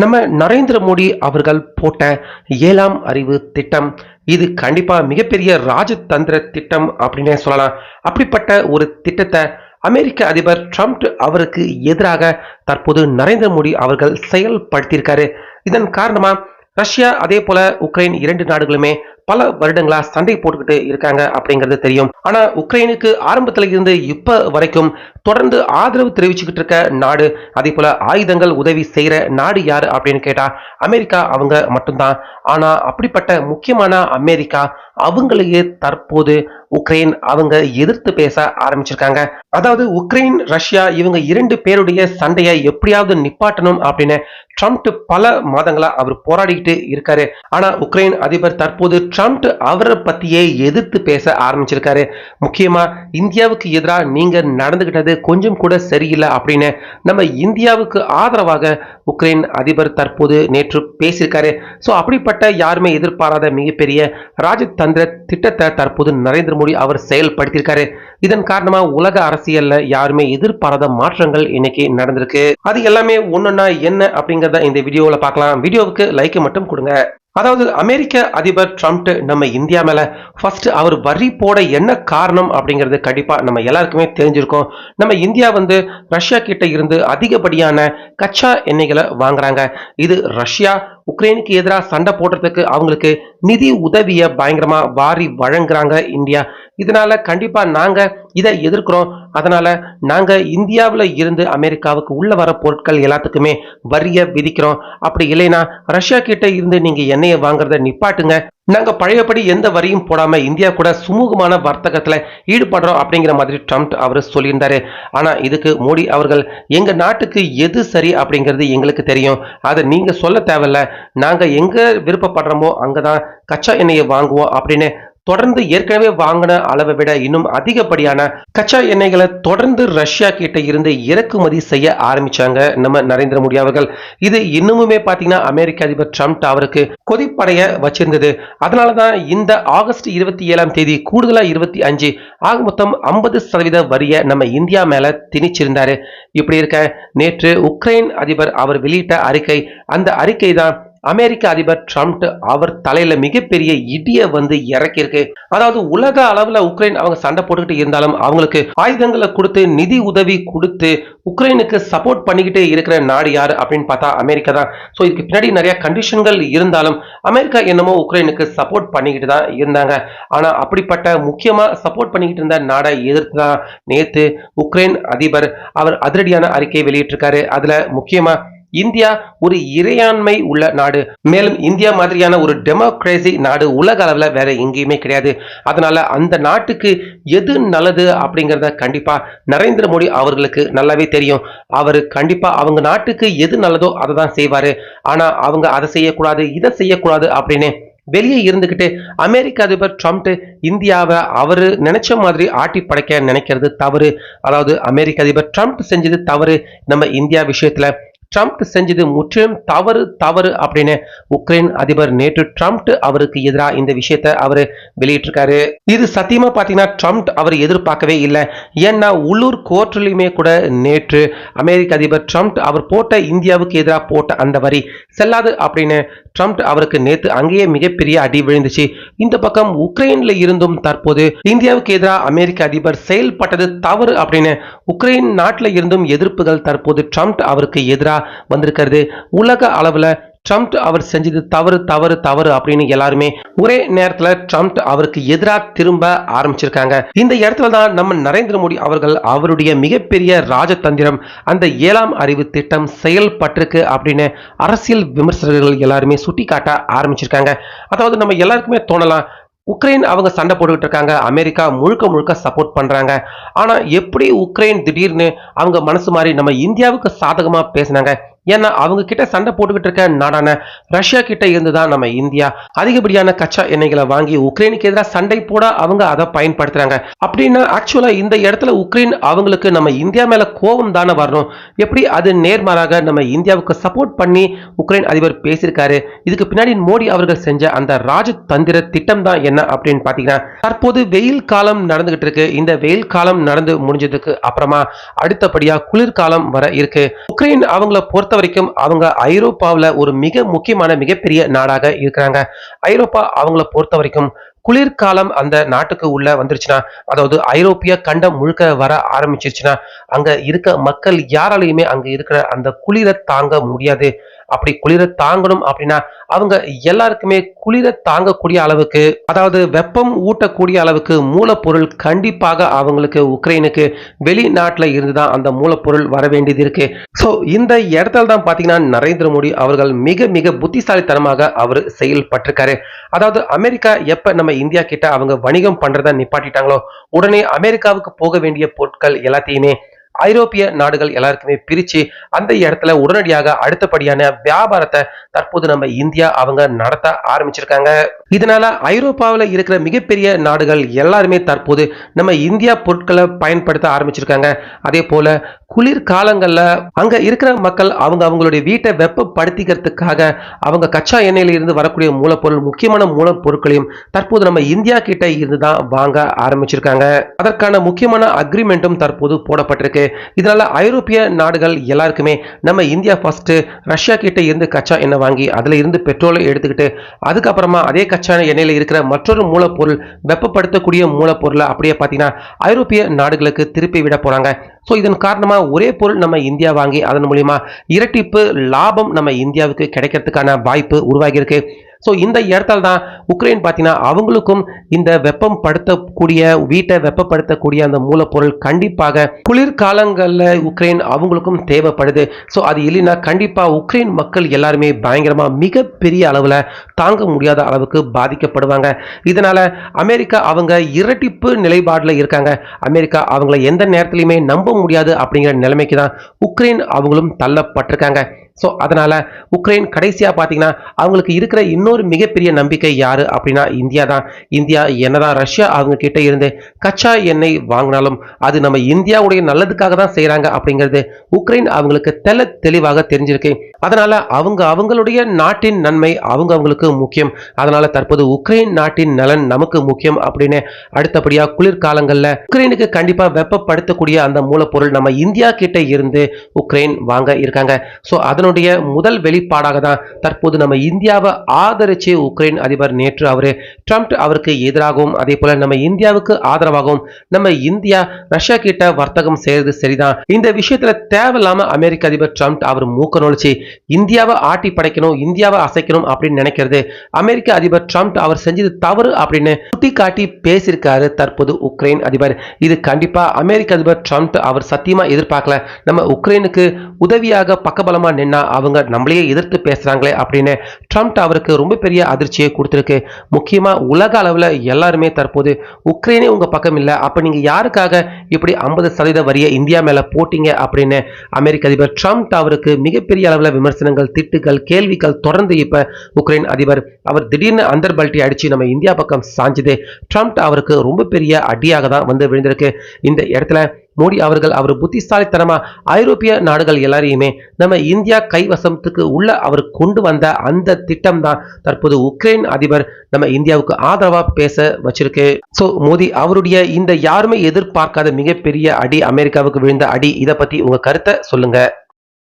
நம்ம நரேந்திர மோடி அவர்கள் போட்ட ஏழாம் அறிவு திட்டம் இது கண்டிப்பாக மிகப்பெரிய ராஜதந்திர திட்டம் அப்படின்னே சொல்லலாம். அப்படிப்பட்ட ஒரு திட்டத்தை அமெரிக்க அதிபர் ட்ரம்ப் அவருக்கு எதிராக தற்போது நரேந்திர மோடி அவர்கள் செயல்படுத்தியிருக்காரு. இதன் காரணமா ரஷ்யா அதே போல உக்ரைன் இரண்டு நாடுகளுமே பல வருடங்களா சண்டை போட்டுக்கிட்டு இருக்காங்க அப்படிங்கிறது தெரியும். ஆனா உக்ரைனுக்கு ஆரம்பத்துல இருந்து இப்ப வரைக்கும் தொடர்ந்து ஆதரவு தெரிவிச்சுக்கிட்டு இருக்க நாடு அதே போல ஆயுதங்கள் உதவி செய்யற நாடு யாரு அப்படின்னு கேட்டா அமெரிக்கா அவங்க மட்டும்தான். ஆனா அப்படிப்பட்ட முக்கியமான அமெரிக்கா அவங்களையே தற்போது உக்ரைன் அவங்க எதிர்த்து பேச ஆரம்பிச்சிருக்காங்க. அதாவது உக்ரைன் ரஷ்யா இவங்க இரண்டு பேருடைய சண்டையை எப்படியாவது நிப்பாட்டணும் அப்படின்னு ட்ரம்ப் பல மாதங்களா அவர் போராடிக்கிட்டு இருக்காரு. ஆனா உக்ரைன் அதிபர் தற்போது ட்ரம்ப் அவரை பத்தியே எதிர்த்து பேச ஆரம்பிச்சிருக்காரு. முக்கியமா இந்தியாவுக்கு எதிராக நீங்க நடந்துகிட்டது கொஞ்சம் கூட சரியில்லை அப்படின்னு நம்ம இந்தியாவுக்கு ஆதரவாக உக்ரைன் அதிபர் தற்போது நேற்று பேசியிருக்காரு. ஸோ அப்படிப்பட்ட யாருமே எதிர்பாராத மிகப்பெரிய ராஜதந்திர திட்டத்தை தற்போது நரேந்திர மோடி அவர் செயல்படுத்தியிருக்காரு. இதன் காரணமா உலக அரசியல்ல யாருமே எதிர்பாராத மாற்றங்கள் இன்னைக்கு நடந்திருக்கு. அது எல்லாமே ஒண்ணுன்னா என்ன அப்படிங்கறத இந்த வீடியோல பார்க்கலாம். வீடியோவுக்கு லைக் மட்டும் கொடுங்க. அதாவது அமெரிக்க அதிபர் ட்ரம்ப் நம்ம இந்தியா மேல ஃபர்ஸ்ட் அவர் வரி போட என்ன காரணம் அப்படிங்கிறது கண்டிப்பா நம்ம எல்லாருக்குமே தெரிஞ்சிருக்கோம். நம்ம இந்தியா வந்து ரஷ்யா கிட்ட இருந்து அதிகப்படியான கச்சா எண்ணெய்களை வாங்குறாங்க. இது ரஷ்யா உக்ரைனுக்கு எதிராக சண்டை போடுறதுக்கு அவங்களுக்கு நிதி உதவியை பயங்கரமா வாரி வழங்குறாங்க இந்தியா. இதனால கண்டிப்பா நாங்க இதை எதிர்க்கிறோம். அதனால நாங்க இந்தியாவில் இருந்து அமெரிக்காவுக்கு உள்ள வர பொருட்கள் எல்லாத்துக்குமே வரிய விதிக்கிறோம். அப்படி இல்லைன்னா ரஷ்யா கிட்ட இருந்து நீங்க எண்ணெயை வாங்குறத நிப்பாட்டுங்க. நாங்கள் பழையபடி எந்த வரியும் போடாமல் இந்தியா கூட சுமூகமான வர்த்தகத்தில் ஈடுபடுறோம் அப்படிங்கிற மாதிரி ட்ரம்ப் அவர் சொல்லியிருந்தாரு. ஆனால் இதுக்கு மோடி அவர்கள் எங்கள் நாட்டுக்கு எது சரி அப்படிங்கிறது எங்களுக்கு தெரியும். அதை நீங்கள் சொல்ல தேவையில்ல. நாங்கள் எங்கே விருப்பப்படுறோமோ அங்கதான் கச்சா எண்ணெயை வாங்குவோம் அப்படின்னு தொடர்ந்து ஏற்கனவே வாங்கின அளவை விட இன்னும் அதிகப்படியான கச்சா எண்ணெய்களை தொடர்ந்து ரஷ்யா கிட்ட இருந்து இறக்குமதி செய்ய ஆரம்பிச்சாங்க நம்ம நரேந்திர மோடி அவர்கள். இது இன்னுமுமே பாத்தீங்கன்னா அமெரிக்க அதிபர் ட்ரம்ப் அவருக்கு கொதிப்படைய வச்சிருந்தது. அதனாலதான் இந்த ஆகஸ்ட் இருபத்தி ஏழாம் தேதி கூடுதலா இருபத்தி அஞ்சு ஆக மொத்தம் ஐம்பது சதவீத வரிய நம்ம இந்தியா மேல திணிச்சிருந்தாரு. இப்படி இருக்க நேற்று உக்ரைன் அதிபர் அவர் வெளியிட்ட அறிக்கை அந்த அறிக்கை தான் அமெரிக்க அதிபர் ட்ரம்ப் அவர் தலையில மிகப்பெரிய இடிய வந்து இறக்கியிருக்கு. அதாவது உலக அளவுல உக்ரைன் அவங்க சண்டை போட்டுக்கிட்டு இருந்தாலும் அவங்களுக்கு ஆயுதங்களை கொடுத்து நிதி உதவி கொடுத்து உக்ரைனுக்கு சப்போர்ட் பண்ணிக்கிட்டு இருக்கிற நாடு யாரு அப்படின்னு பார்த்தா அமெரிக்கா தான். ஸோ இதுக்கு பின்னாடி நிறைய கண்டிஷன்கள் இருந்தாலும் அமெரிக்கா என்னமோ உக்ரைனுக்கு சப்போர்ட் பண்ணிக்கிட்டு தான் இருந்தாங்க. ஆனா அப்படிப்பட்ட முக்கியமா சப்போர்ட் பண்ணிக்கிட்டு இருந்த நாடை எதிர்த்து தான் நேத்து உக்ரைன் அதிபர் அவர் அதிரடியான அறிக்கை வெளியிட்டிருக்காரு. அதுல முக்கியமா இந்தியா ஒரு இறையாண்மை உள்ள நாடு. மேலும் இந்தியா மாதிரியான ஒரு டெமோக்ரேசி நாடு உலக அளவில் வேற எங்கேயுமே கிடையாது. அதனால அந்த நாட்டுக்கு எது நல்லது அப்படிங்கிறத கண்டிப்பா நரேந்திர மோடி அவர்களுக்கு நல்லாவே தெரியும். அவர் கண்டிப்பா அவங்க நாட்டுக்கு எது நல்லதோ அதை தான் செய்வாரு. ஆனா அவங்க அதை செய்யக்கூடாது இதை செய்யக்கூடாது அப்படின்னு வெளியே இருந்துக்கிட்டு அமெரிக்க அதிபர் ட்ரம்ப் இந்தியாவை அவர் நினைச்ச மாதிரி ஆட்டி படைக்க நினைக்கிறது தவறு. அதாவது அமெரிக்க அதிபர் ட்ரம்ப் செஞ்சது தவறு. நம்ம இந்தியா விஷயத்துல ட்ரம்ப் செஞ்சது முற்றிலும் தவறு தவறு அப்படின்னு உக்ரைன் அதிபர் நேற்று ட்ரம்ப் அவருக்கு எதிராக இந்த விஷயத்தை அவர் வெளியிட்டிருக்காரு. இது சத்தியமா பாத்தீங்கன்னா ட்ரம்ப் அவர் எதிர்பார்க்கவே இல்லை. ஏன்னா உள்ளூர் கோர்ட்லயுமே கூட நேற்று அமெரிக்க அதிபர் ட்ரம்ப் அவர் போட்ட இந்தியாவுக்கு எதிராக போட்ட அந்த வரி செல்லாது அப்படின்னு ட்ரம்ப் அவருக்கு நேற்று அங்கேயே மிகப்பெரிய அடி விழுந்துச்சு. இந்த பக்கம் உக்ரைன்ல இருந்தும் தற்போது இந்தியாவுக்கு எதிராக அமெரிக்க அதிபர் செயல்பட்டது தவறு அப்படின்னு உக்ரைன் நாட்டில் இருந்தும் எதிர்ப்புகள் தற்போது ட்ரம்ப் அவருக்கு எதிராக வந்திருக்கிறது. உலக அளவுல ட்ரம்ப் அவர் செஞ்சது தவறு தவறு தவறு அப்படின்னு எல்லாருமே ஒரே நேரத்துல ட்ரம்ப் அவருக்கு எதிராக திரும்ப ஆரம்பிச்சிருக்காங்க. இந்த இடத்துல தான் நம்ம நரேந்திர மோடி அவர்கள் அவருடைய மிகப்பெரிய ராஜதந்திரம் அந்த ஏழாம் அறிவு திட்டம் செயல்பட்டிருக்கு அப்படின்னு அரசியல் விமர்சகர்கள் எல்லாருமே சுட்டி காட்ட ஆரம்பிச்சிருக்காங்க. அதாவது நம்ம எல்லாருக்குமே தோணலாம் உக்ரைன் அவங்க சண்டை போட்டுக்கிட்டு இருக்காங்க. அமெரிக்கா முழுக்க முழுக்க சப்போர்ட் பண்ணுறாங்க ஆனால் எப்படி உக்ரைன் திடீர்னு அவங்க மனசு மாதிரி நம்ம இந்தியாவுக்கு சாதகமாக பேசினாங்க? ஏன்னா அவங்க கிட்ட சண்டை போட்டுக்கிட்டு இருக்க நாடான ரஷ்யா கிட்ட இருந்து தான் நம்ம இந்தியா. அதிகப்படியான கச்சா எண்ணெய்களை வாங்கி உக்ரைனுக்கு எதிராக சண்டை போட அவங்க அதை பயன்படுத்துறாங்க. அப்படின்னா ஆக்சுவலா இந்த இடத்துல உக்ரைன் அவங்களுக்கு நம்ம இந்தியா மேல கோபம் தானே வரணும்? எப்படி அது நேர்மாறாக நம்ம இந்தியாவுக்கு சப்போர்ட் பண்ணி உக்ரைன் அதிபர் பேசியிருக்காரு? இதுக்கு பின்னாடி மோடி அவர்கள் செஞ்ச அந்த ராஜதந்திர திட்டம் தான் என்ன அப்படின்னு பாத்தீங்கன்னா தற்போது வெயில் காலம் நடந்துகிட்டு இருக்கு. இந்த வெயில் காலம் நடந்து முடிஞ்சதுக்கு அப்புறமா அடுத்தபடியா குளிர்காலம் வர இருக்கு. உக்ரைன் அவங்கள பொறுத்த பொறுத்த வரைக்கும் அவங்க ஐரோப்பாவில் ஒரு மிக முக்கியமான மிகப்பெரிய நாடாக இருக்கிறாங்க. ஐரோப்பா அவங்கள பொறுத்த வரைக்கும் குளிர்காலம் அந்த நாட்டுக்கு உள்ள வந்துருச்சுன்னா அதாவது ஐரோப்பிய கண்டம் முழுக்க வர ஆரம்பிச்சிருச்சுன்னா அங்க இருக்க மக்கள் யாராலையுமே அங்க இருக்கிற அந்த குளிரை தாங்க முடியாது. அப்படி குளிர தாங்கணும் அப்படின்னா அவங்க எல்லாருக்குமே குளிர தாங்கக்கூடிய அளவுக்கு அதாவது வெப்பம் ஊட்டக்கூடிய அளவுக்கு மூலப்பொருள் கண்டிப்பாக அவங்களுக்கு உக்ரைனுக்கு வெளிநாட்டில் இருந்து தான் அந்த மூலப்பொருள் வர வேண்டியது இருக்கு. ஸோ இந்த இடத்துல தான் பார்த்தீங்கன்னா நரேந்திர மோடி அவர்கள் மிக மிக புத்திசாலித்தனமாக அவர் செயல்பட்டிருக்காரு. அதாவது அமெரிக்கா எப்போ நம்ம இந்தியா கிட்ட அவங்க வணிகம் பண்றதை நிப்பாட்டிட்டாங்களோ உடனே அமெரிக்காவுக்கு போக வேண்டிய பொருட்கள் எல்லாத்தையுமே ஐரோப்பிய நாடுகள் எல்லாருக்குமே பிரிச்சு அந்த இடத்துல உடனடியாக அடுத்தபடியான வியாபாரத்தை தற்போது நம்ம இந்தியா அவங்க நடத்த ஆரம்பிச்சிருக்காங்க. இதனால ஐரோப்பாவில் இருக்கிற மிகப்பெரிய நாடுகள் எல்லாருமே தற்போது நம்ம இந்தியா பொருட்களை பயன்படுத்த ஆரம்பிச்சிருக்காங்க. அதே போல குளிர் காலங்களில் அங்கே இருக்கிற மக்கள் அவங்க அவங்களுடைய வீட்டை வெப்பப்படுத்திக்கிறதுக்காக அவங்க கச்சா எண்ணெயிலிருந்து வரக்கூடிய மூலப்பொருள் முக்கியமான மூலப்பொருட்களையும் தற்போது நம்ம இந்தியா கிட்ட இருந்து தான் வாங்க ஆரம்பிச்சிருக்காங்க. அதற்கான முக்கியமான அக்ரிமெண்ட்டும் தற்போது போடப்பட்டிருக்கு. இதனால ஐரோப்பிய நாடுகள் எல்லாருக்குமே நம்ம இந்தியா ஃபர்ஸ்ட் ரஷ்யா கிட்ட இருந்து கச்சா எண்ணெய் வாங்கி அதில் இருந்து பெட்ரோலை எடுத்துக்கிட்டு அதுக்கப்புறமா அதே கச்சா எண்ணெயில இருக்கிற மற்றொரு மூலப்பொருள் வெப்பப்படுத்தக்கூடிய மூலப்பொருளை அப்படியே பார்த்தீங்கன்னா ஐரோப்பிய நாடுகளுக்கு திருப்பி விட போறாங்க. ஸோ இதன் காரணமா ஒரே பொருள் நம்ம இந்தியா வாங்கி அதன் மூலியமா இரட்டிப்பு லாபம் நம்ம இந்தியாவுக்கு கிடைக்கிறதுக்கான வாய்ப்பு உருவாகியிருக்கு. ஸோ இந்த இடத்துல தான் உக்ரைன் பார்த்தீங்கன்னா அவங்களுக்கும் இந்த வெப்பம் படுத்தக்கூடிய வீட்டை வெப்பப்படுத்தக்கூடிய அந்த மூலப்பொருள் கண்டிப்பாக குளிர்காலங்களில் உக்ரைன் அவங்களுக்கும் தேவைப்படுது. ஸோ அது இல்லைன்னா கண்டிப்பாக உக்ரைன் மக்கள் எல்லாருமே பயங்கரமாக மிகப்பெரிய அளவில் தாங்க முடியாத அளவுக்கு பாதிக்கப்படுவாங்க. இதனால் அமெரிக்கா அவங்க இரட்டிப்பு நிலைப்பாடில் இருக்காங்க. அமெரிக்கா அவங்கள எந்த நேரத்துலையுமே நம்ப முடியாது அப்படிங்கிற நிலைமைக்கு தான் உக்ரைன் அவங்களும் தள்ளப்பட்டிருக்காங்க. ஸோ அதனால உக்ரைன் கடைசியாக பார்த்தீங்கன்னா அவங்களுக்கு இருக்கிற இன்னொரு மிகப்பெரிய நம்பிக்கை யாரு அப்படின்னா இந்தியா தான். இந்தியா என்னதான் ரஷ்யா அவங்க கிட்ட இருந்து கச்சா எண்ணெய் வாங்கினாலும் அது நம்ம இந்தியாவுடைய நல்லதுக்காக தான் செய்கிறாங்க அப்படிங்கிறது உக்ரைன் அவங்களுக்கு தெல தெளிவாக தெரிஞ்சிருக்கு. அதனால அவங்க அவங்களுடைய நாட்டின் நன்மை அவங்க அவங்களுக்கு முக்கியம். அதனால தற்போது உக்ரைன் நாட்டின் நலன் நமக்கு முக்கியம் அப்படின்னு அடுத்தபடியா குளிர்காலங்களில் உக்ரைனுக்கு கண்டிப்பா வெப்பப்படுத்தக்கூடிய அந்த மூலப்பொருள் நம்ம இந்தியா கிட்ட இருந்து உக்ரைன் வாங்க இருக்காங்க. ஸோ அதனுடைய முதல் வெளிப்பாடாக தான் தற்போது நம்ம இந்தியாவை ஆதரிச்சு உக்ரைன் அதிபர் நேற்று அவர் ட்ரம்ப் அவருக்கு எதிராகவும் அதே போல நம்ம இந்தியாவுக்கு ஆதரவாகவும் நம்ம இந்தியா ரஷ்யா கிட்ட வர்த்தகம் செய்யறது சரிதான். இந்த விஷயத்துல தேவையில்லாம அமெரிக்க அதிபர் ட்ரம்ப் அவர் மூக்க நுழைச்சு இந்தியாவை ஆட்டி படைக்கணும் இந்தியாவை அசைக்கணும் அப்படின்னு நினைக்கிறது. அமெரிக்க அதிபர் ட்ரம்ப் அவர் செஞ்சது தவறு அப்படின்னு சுட்டி காட்டி பேசியிருக்காரு தற்போது உக்ரைன் அதிபர். இது கண்டிப்பா அமெரிக்க அதிபர் ட்ரம்ப் அவர் சத்தியமா எதிர்பார்க்கல. நம்ம உக்ரைனுக்கு உதவியாக பக்கபலமா அப்படின்னா அவங்க நம்மளையே எதிர்த்து பேசுறாங்களே அப்படின்னு ட்ரம்ப் அவருக்கு ரொம்ப பெரிய அதிர்ச்சியை கொடுத்திருக்கு. முக்கியமா உலக அளவுல எல்லாருமே தற்போது உக்ரைனே உங்க பக்கம் இல்லை. அப்ப நீங்க யாருக்காக இப்படி ஐம்பது சதவீத வரியை இந்தியா மேல போட்டீங்க அப்படின்னு அமெரிக்க அதிபர் ட்ரம்ப் அவருக்கு மிகப்பெரிய அளவில் விமர்சனங்கள் திட்டுகள் கேள்விகள் தொடர்ந்து இப்போ உக்ரைன் அதிபர் அவர் திடீர்னு அந்தர் பல்ட்டி அடிச்சு நம்ம இந்தியா பக்கம் சாஞ்சது. ட்ரம்ப் அவருக்கு ரொம்ப பெரிய அடியாக தான் வந்து விழுந்திருக்கு. இந்த இடத்துல மோடி அவர்கள் அவர் புத்திசாலித்தனமா ஐரோப்பிய நாடுகள் எல்லாரையுமே நம்ம இந்தியா கைவசத்துக்கு உள்ள அவர் கொண்டு வந்த அந்த திட்டம் தான் தற்போது உக்ரைன் அதிபர் நம்ம இந்தியாவுக்கு ஆதரவா பேச வச்சிருக்கு. சோ மோடி அவருடைய இந்த யாருமே எதிர்பார்க்காத மிகப்பெரிய அடி அமெரிக்காவுக்கு விழுந்த அடி இதை பத்தி உங்க கருத்தை சொல்லுங்க.